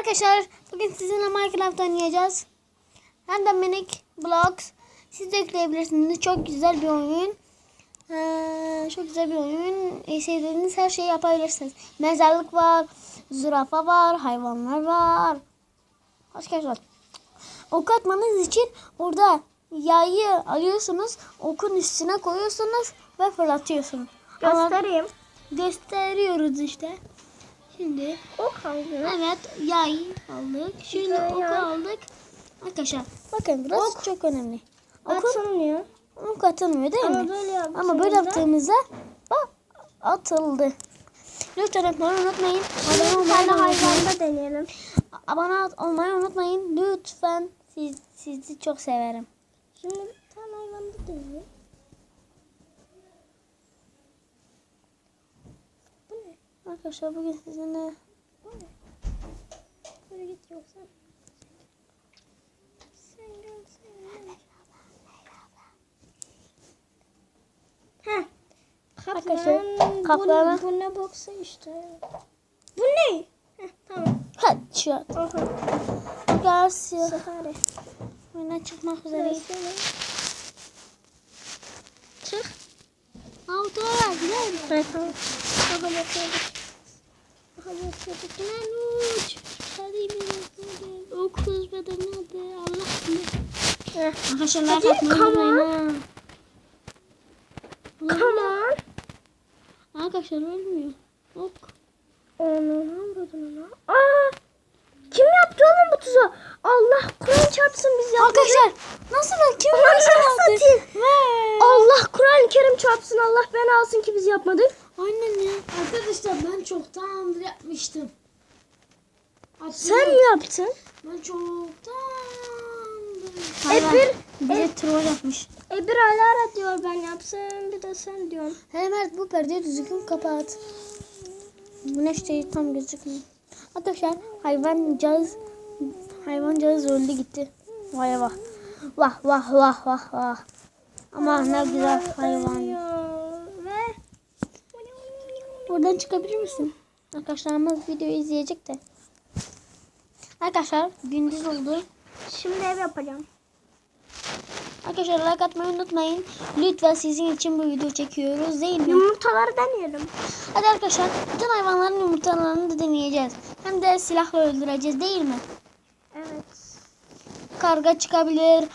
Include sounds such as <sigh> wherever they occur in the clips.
Arkadaşlar bugün sizinle Minecraft oynayacağız. De minik blocks. Siz de yükleyebilirsiniz. Çok güzel bir oyun. Ee, çok güzel bir oyun. E, sevdiğiniz her şeyi yapabilirsiniz. Mezarlık var. Zürafa var. Hayvanlar var. Var. Ok atmanız için orada yayı alıyorsunuz. Okun üstüne koyuyorsunuz ve fırlatıyorsunuz. Ama Göstereyim. gösteriyoruz işte. Şimdi Ok aldım. Evet yay aldık. Şimdi oku yay. aldık. Arkadaşlar bakın burası çok önemli. Oku, Atılmıyor. ok atılmıyor değil Ama mi? böyle. Ama böyle yaptığımızda bak atıldı. Lütfen atmayı unutmayın. Abone olmayı hayvanda deneyelim. Abone olmayı unutmayın. Lütfen siz, sizi çok severim. Şimdi tane hayvanda deneyelim. Bu ne? Arkadaşlar bugün sizinle? Böyle git yoksa. Sen gel sen gel. Heh. Arkadaşlar, Kaplan. kaplanı- Bu, bu ne boksa işte. Bu ne? Heh, tamam. headshot. Garcia. Safari. Oyuna çıkmak üzereyiz. Çık. Auto gidelim. Evet, tamam. Aha bakıyorduk. Lan uç. Hadi bir Okuz beden hadi. Allah bilir. Heh. Arkadaşlar like atmayı unutmayın. Come on. Arkadaşlar ölmüyor. Ok. Onu ona. Aa! Kim yaptı oğlum bu tuzağı? Allah Kur'an çarpsın biz yapmadık. Arkadaşlar nasıl lan? Kim. Ve- Allah Kur'an-ı Kerim çarpsın Allah ben alsın ki biz yapmadık. Aynen ya. Arkadaşlar ben çoktandır yapmıştım. Sen mi yaptın? Ben çoktandır. E bir, bize troll yapmış. e bir Alara diyor ben yapsın bir de sen diyorsun. Mert bu perdeyi düzgün kapat. Güneş de tam gözükmüyor. Arkadaşlar hayvancağız hayvancağız öldü gitti. Vay vah. Vah vah vah vah vah. Ama ne güzel hayvan. Buradan çıkabilir misin? Arkadaşlarımız videoyu izleyecek de. Arkadaşlar gündüz oldu. şimdi ev yapacağım. Arkadaşlar like atmayı unutmayın. Lütfen sizin için bu video çekiyoruz değil mi? Yumurtaları deneyelim. Hadi arkadaşlar bütün hayvanların yumurtalarını da deneyeceğiz. Hem de silahla öldüreceğiz değil mi? Evet. Karga çıkabilir,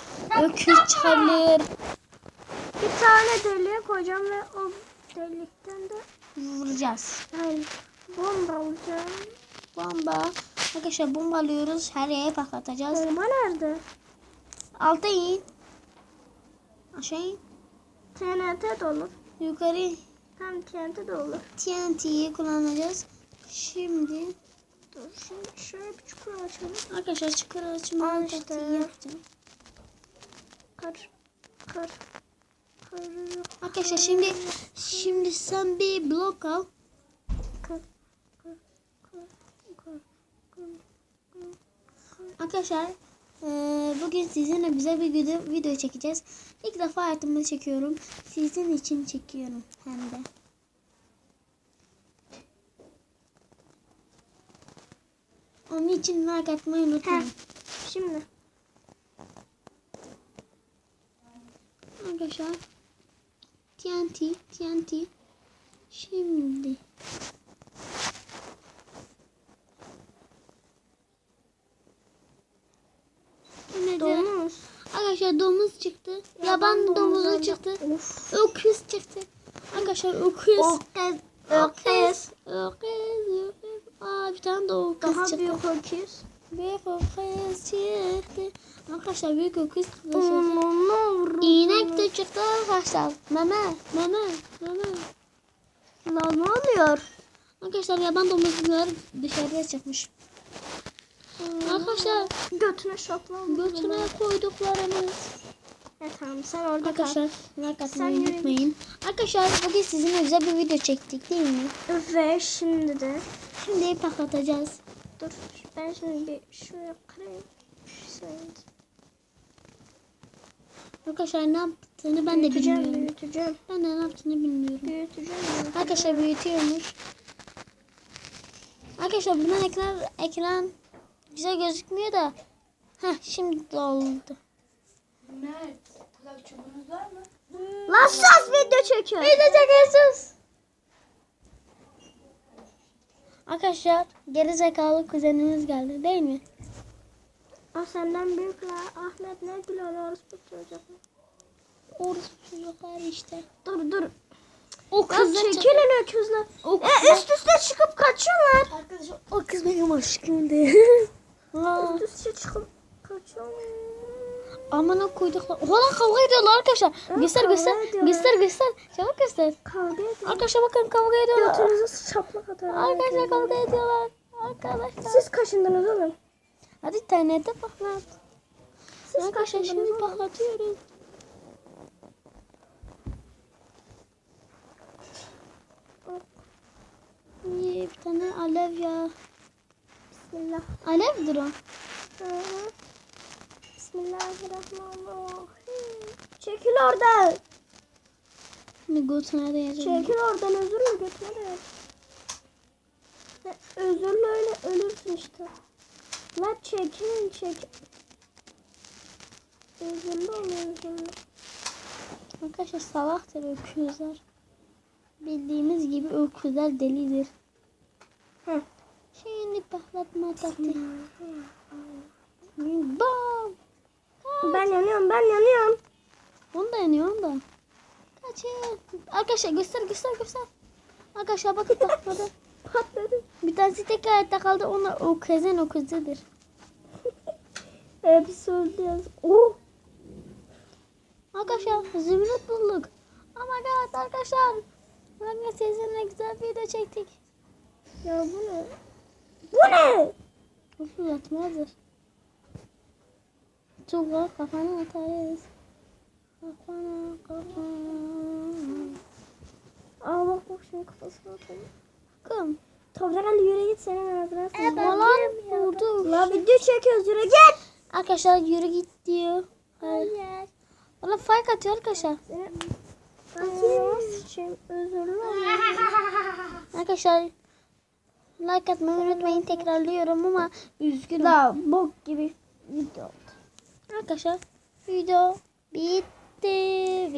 öküz çıkabilir. Bir tane deliğe koyacağım ve o delikten de Vuracağız. yani bomba alacağım. Bomba. Arkadaşlar bomba alıyoruz. Her yere patlatacağız. Bomba nerede? Alta in. Aşağı in. TNT de olur. Yukarı Tam TNT de olur. TNT'yi kullanacağız. Şimdi Dur şimdi şöyle bir çukur açalım. arkadaşlar çıkar açma Al işte. yapacağım. Kır. Kır. Kır. Arkadaşlar şimdi şimdi sen bir blok al. Arkadaşlar eee, bugün sizinle bize bir video, video çekeceğiz. İlk defa hayatımda çekiyorum. Sizin için çekiyorum hem de. Onun için like atmayı unutmayın. Şimdi. Arkadaşlar TNT TNT şimdi Domuz. Arkadaşlar domuz çıktı. Yaban, domuzu çıktı. Of. Öküz çıktı. Arkadaşlar öküz. Öküz. Öküz. Öküz. öküz. Aa bir tane de öküz Daha çıktı. büyük öküz. Büyük öküz çıktı. Arkadaşlar büyük öküz çıktı. İğnek de çıktı arkadaşlar. Meme, meme, meme. Lan ne oluyor? Arkadaşlar yaban domuzları dışarıya çıkmış. Arkadaşlar Götüne şaplan. götüne koyduklarımız. Evet tamam sen orada. Arkadaşlar like atmayı unutmayın. Arkadaşlar bugün sizinle güzel bir video çektik değil mi? Ve şimdi de Şimdi patlatacağız. Dur ben şimdi bir şuraya kırayım. Şöyle. Arkadaşlar ne yaptığını ben de büyüteceğim, bilmiyorum. büyüteceğim. Ben de ne yaptığını bilmiyorum. Büyüteceğim. Arkadaşlar büyütüyormuş. Arkadaşlar bundan ekran ekran güzel gözükmüyor da. Heh şimdi oldu. Mert, kulak çubuğunuz var mı? Lan sus video çekiyor. Bir de çekersiz. Arkadaşlar geri zekalı kuzenimiz geldi değil mi? O senden büyük la. Ahmet ne gülüyor orospu çocuk. Orası çocuklar işte. Dur dur. O Kız kız çekilin öküzler. O E, üst üste çıkıp kaçıyorlar. Arkadaşlar o kız benim aşkımdı. Üst üste çıkıp kaçıyorlar. Aman o koyduklar. Oha lan kavga ediyorlar arkadaşlar. Evet, göster göster. ediyorlar. Göster göster. Çabuk göster. Kavga ediyor. Arkadaşlar bakın kavga ediyorlar. Götünüzü şaplak atarım. Arkadaşlar kavga ediyorlar. Arkadaşlar. Siz kaşındınız oğlum. Hadi internette patlat. Siz Arkadaşlar şimdi oğlum. patlatıyoruz. İyi bir tane alev ya. Bismillah. Alevdir o. Hı. Bismillahirrahmanirrahim. Çekil oradan. Şimdi götüne de yazıyorum. Çekil oradan özürle götürme. Özürle öyle ölürsün işte. La çekilin çek. Özürlü ol özürlü. Arkadaşlar salaktır öküzler. Bildiğimiz gibi öküzler delidir. Hı. Şimdi patlatma taktiği. Bam. Ben yanıyorum ben yanıyorum. Onu da yanıyor onu da. Kaçın. Arkadaşlar göster göster göster. Arkadaşlar bakın <laughs> patladı. Patladı. Bir tanesi tek hayatta kaldı. Onlar o kızın o kızıdır. Hepsi öldü yaz. Oh. Arkadaşlar zümrüt bulduk. Oh my god arkadaşlar. Bakın sizinle güzel bir video çektik. Ya bu ne? Bu ne? Bu fırlatmadır. Tuğla kafana atarız. Kafana kafana. Aa bak bak şimdi kafasına atalım. Toprak Ali yürü git senin ağzına sıçayım. Falan vurdu. La video çekiyoruz yürü git. Arkadaşlar yürü git diyor. Hayır. Hayır. Valla fark atıyor arkadaşlar. Sıçayım. Özürlü. Arkadaşlar like atmayı unutmayın tekrarlıyorum ama üzgünüm. La bok gibi video. Arkadaşlar video bitti.